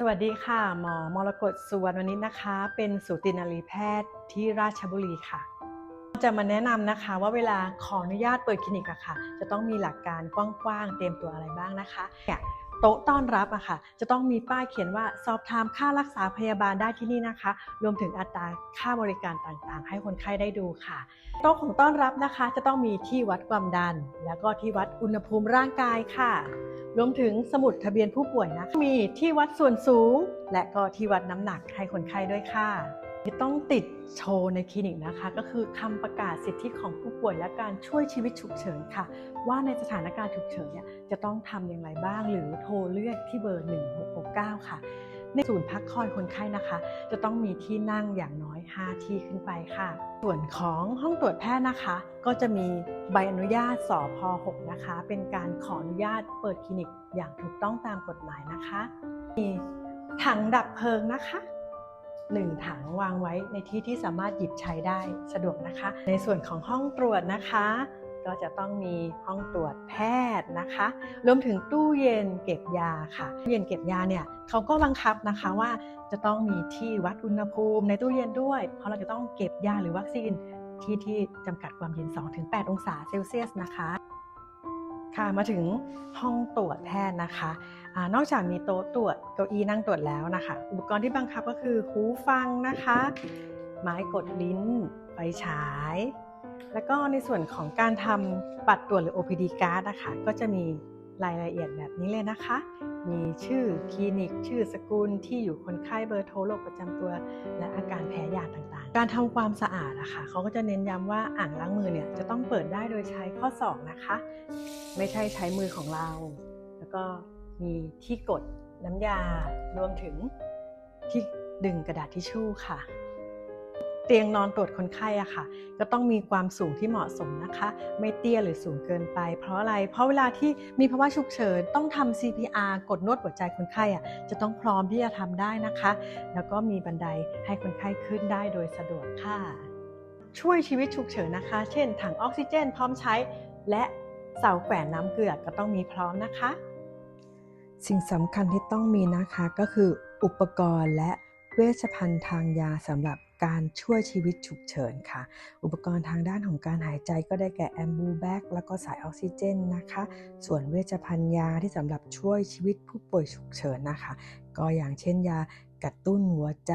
สวัสดีค่ะ หมอมรกตสุวรรณวณิชนะคะ เป็นสูตินารีแพทย์ที่ราชบุรีค่ะ จะมาแนะนำนะคะว่าเวลาขออนุญาตเปิดคลินิกอะค่ะ จะต้องมีหลักการกว้างๆเตรียมตัวอะไรบ้างนะคะเนี่ย โต๊ะต้อนรับอะค่ะ จะต้องมีป้ายเขียนว่าสอบถามค่ารักษาพยาบาลได้ที่นี่นะคะ รวมถึงอัตราค่าบริการต่างๆ ให้คนไข้ได้ดูค่ะ โต๊ะของต้อนรับนะคะ จะต้องมีที่วัดความดัน แล้วก็ที่วัดอุณหภูมิร่างกายค่ะ รวมถึงสมุดทะเบียนผู้ป่วยนะมีที่วัดส่วนสูง และก็ที่วัดน้ำหนักให้คนไข้ด้วยค่ะ ต้องติดโชว์ในคลินิกนะคะ ก็คือคำประกาศสิทธิของผู้ป่วยและการช่วยชีวิตฉุกเฉินค่ะ ว่าในสถานการณ์ฉุกเฉินเนี่ยจะต้องทำอย่างไรบ้าง หรือโทรเรียกที่เบอร์ 1669 ค่ะ ในศูนย์พักคอยคนไข้นะคะ จะต้องมีที่นั่งอย่างน้อย 5 ที่ขึ้นไปค่ะ ส่วนของห้องตรวจแพทย์นะคะ ก็จะมีใบอนุญาตสพ6นะคะ เป็นการขออนุญาตเปิดคลินิกอย่างถูกต้องตามกฎหมายนะคะ มีถังดับเพลิงนะคะ หนึ่งถังวางไว้ในที่ที่สามารถหยิบใช้ได้สะดวกนะคะ ในส่วนของห้องตรวจนะคะ ก็จะต้องมีห้องตรวจแพทย์นะคะ รวมถึงตู้เย็นเก็บยาค่ะตู้เย็นเก็บยาเนี่ยเขาก็บังคับนะคะว่าจะต้องมีที่วัดอุณหภูมิในตู้เย็นด้วย เพราะเราจะต้องเก็บยาหรือวัคซีนที่ที่จำกัดความเย็น 2-8 องศาเซลเซียสนะคะ ค่ะมาถึงห้องตรวจแพทย์นะคะอนอกจากมีโต๊ะตรวจเก้าอี้นั่งตรวจแล้วนะคะ อุปกรณ์ที่บังคับก็คือหูฟังนะคะ ไม้กดลิ้นไฟฉาย แล้วก็ในส่วนของการทำบัตรตรวจหรือ OPD card นะคะก็จะมี รายละเอียดแบบนี้เลยนะคะ มีชื่อคลินิก ชื่อสกุลที่อยู่คนไข้เบอร์โทรโรคประจำตัว และอาการแพ้ยาต่างๆ การทำความสะอาดอะค่ะเขาก็จะเน้นย้ำว่าอ่างล้างมือเนี่ยจะต้องเปิดได้โดยใช้ข้อศอกนะคะ ไม่ใช่ใช้มือของเรา แล้วก็มีที่กดน้ำยารวมถึงที่ดึงกระดาษทิชชู่ค่ะ เตียงนอนตรวจคนไข้อะค่ะ ก็ต้องมีความสูงที่เหมาะสมนะคะ ไม่เตี้ยหรือสูงเกินไป เพราะอะไร เพราะเวลาที่มีภาวะฉุกเฉินต้องทำ CPR กดนวดหัวใจคนไข้อะจะต้องพร้อมที่จะทำได้นะคะ แล้วก็มีบันไดให้คนไข้ขึ้นได้โดยสะดวกค่ะ ช่วยชีวิตฉุกเฉินนะคะ เช่น ถังออกซิเจน พร้อมใช้ และเสาแขวนน้ำเกลือก็ต้องมีพร้อมนะคะ สิ่งสำคัญที่ต้องมีนะคะก็คืออุปกรณ์และเวชภัณฑ์ทางยาสำหรับ การช่วยชีวิตฉุกเฉินค่ะ อุปกรณ์ทางด้านของการหายใจก็ได้แก่แอมบูแบกแล้วก็สายออกซิเจนนะคะ ส่วนเวชภัณฑ์ยาที่สำหรับช่วยชีวิตผู้ป่วยฉุกเฉินนะคะ ก็อย่างเช่นยากระตุ้นหัวใจ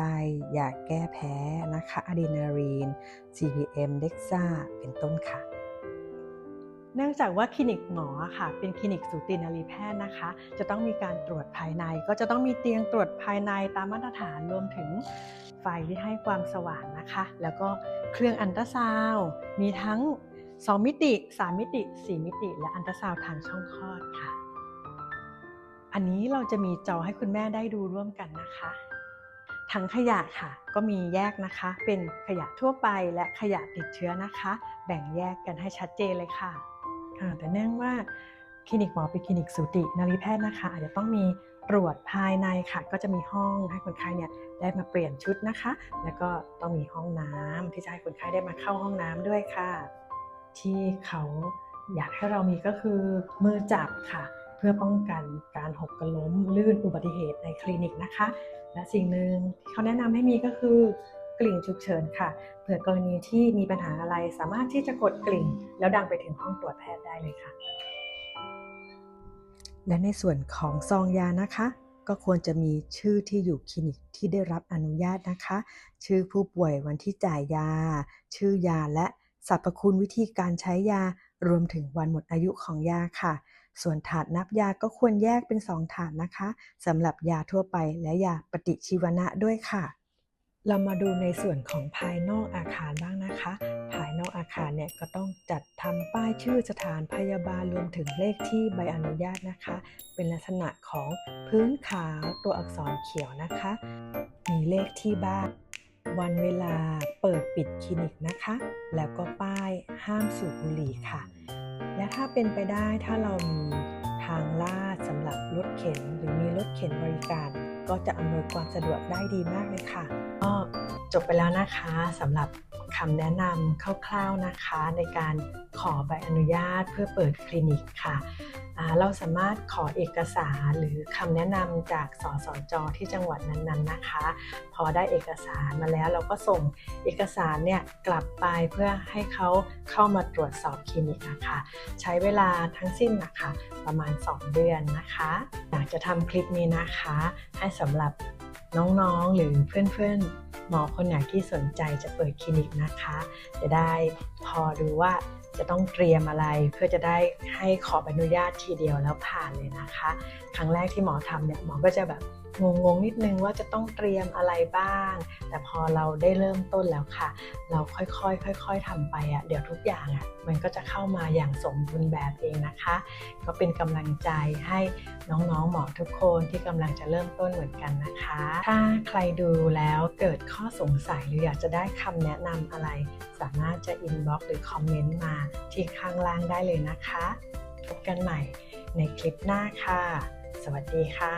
ยาแก้แพ้นะคะอะดรีนาลีน CPM เด็กซ่าเป็นต้นค่ะ เนื่องจากว่าคลินิกหมอค่ะ เป็นคลินิกสูตินารีแพทย์นะคะ จะต้องมีการตรวจภายใน ก็จะต้องมีเตียงตรวจภายในตามมาตรฐานรวมถึง ไฟที่ให้ความสว่างนะคะ แล้วก็เครื่องอันตราซาวมีทั้ง 2 มิติ 3 มิติ 4 มิติ และอันตราซาวทางช่องคลอดค่ะ อันนี้เราจะมีจอให้คุณแม่ได้ดูร่วมกันนะคะถังขยะค่ะก็มีแยกนะคะ เป็นขยะทั่วไปและขยะติดเชื้อนะคะ แบ่งแยกกันให้ชัดเจนเลยค่ะะแต่เนื่องว่าคลินิกหมอเป็นคลินิกสูตินรีแพทย์นะคะ อาจจะต้องมี ตรวจภายในค่ะก็จะมีห้องให้คนไข้เนี่ยได้มาเปลี่ยนชุดนะคะ แล้วก็ต้องมีห้องน้ำที่จะให้คนไข้ได้มาเข้าห้องน้ำด้วยค่ะ ที่เขาอยากให้เรามีก็คือมือจับค่ะ เพื่อป้องกันการหกกระล้มลื่นอุบัติเหตุในคลินิกนะคะ และสิ่งหนึ่งที่เขาแนะนำให้มีก็คือกลิ่งฉุกเฉินค่ะเผื่อกรณีที่มีปัญหาอะไรสามารถที่จะกดกลิ่ง แล้วดังไปถึงห้องตรวจแพทย์ได้เลยค่ะ และในส่วนของซองยานะคะ ก็ควรจะมีชื่อที่อยู่คลินิกที่ได้รับอนุญาตนะคะ ชื่อผู้ป่วยวันที่จ่ายยา ชื่อยาและสรรพคุณวิธีการใช้ยารวมถึงวันหมดอายุของยาค่ะ ส่วนถาดนับยาก็ควรแยกเป็น 2 ถาดนะคะสำหรับยาทั่วไปและยาปฏิชีวนะด้วยค่ะ เรามาดูในส่วนของภายนอกอาคารบ้างนะคะ ภายนอกอาคารเนี่ยก็ต้องจัดทำป้ายชื่อสถานพยาบาลรวมถึงเลขที่ใบอนุญาตนะคะ เป็นลักษณะของพื้นขาวตัวอักษรเขียวนะคะ มีเลขที่บ้าน วันเวลาเปิดปิดคลินิกนะคะ แล้วก็ป้ายห้ามสูบบุหรี่ค่ะ และถ้าเป็นไปได้ถ้าเรามีทางลาดสำหรับรถเข็นหรือมีรถเข็นบริการ ก็จะอำนวยความสะดวกได้ดีมากเลยค่ะก็จบไปแล้วนะคะสำหรับคำแนะนำคร่าวๆนะคะ ในการขอใบอนุญาตเพื่อเปิดคลินิกค่ะ เราสามารถขอเอกสารหรือคำแนะนำจากสสจที่จังหวัดนั้นๆนะคะ พอได้เอกสารมาแล้วเราก็ส่งเอกสารเนี่ยกลับไปเพื่อให้เขาเข้ามาตรวจสอบคลินิกนะคะใช้เวลาทั้งสิ้นนะคะประมาณ 2 เดือนนะคะอยากจะทำคลิปนี้นะคะ ให้สำหรับน้องๆ หรือเพื่อนๆ หมอคนไหนที่สนใจจะเปิดคลินิกนะคะ จะได้พอดูว่า จะต้องเตรียมอะไรเพื่อจะได้ให้ขออนุญาตทีเดียวแล้วผ่านเลยนะคะ ครั้งแรกที่หมอทำเนี่ยหมอก็จะแบบงงๆนิดนึงว่าจะต้องเตรียมอะไรบ้าง แต่พอเราได้เริ่มต้นแล้วค่ะ เราค่อยๆค่อย ๆทำไปอะเดี๋ยวทุกอย่างอะมันก็จะเข้ามาอย่างสมบูรณ์แบบเองนะคะ ก็เป็นกำลังใจให้น้องๆหมอทุกคนที่กำลังจะเริ่มต้นเหมือนกันนะคะ ถ้าใครดูแล้วเกิดข้อสงสัยหรืออยากจะได้คำแนะนำอะไร สามารถจะอินบ็อกซ์หรือคอมเมนต์มาที่ข้างล่างได้เลยนะคะ พบกันใหม่ในคลิปหน้าค่ะ สวัสดีค่ะ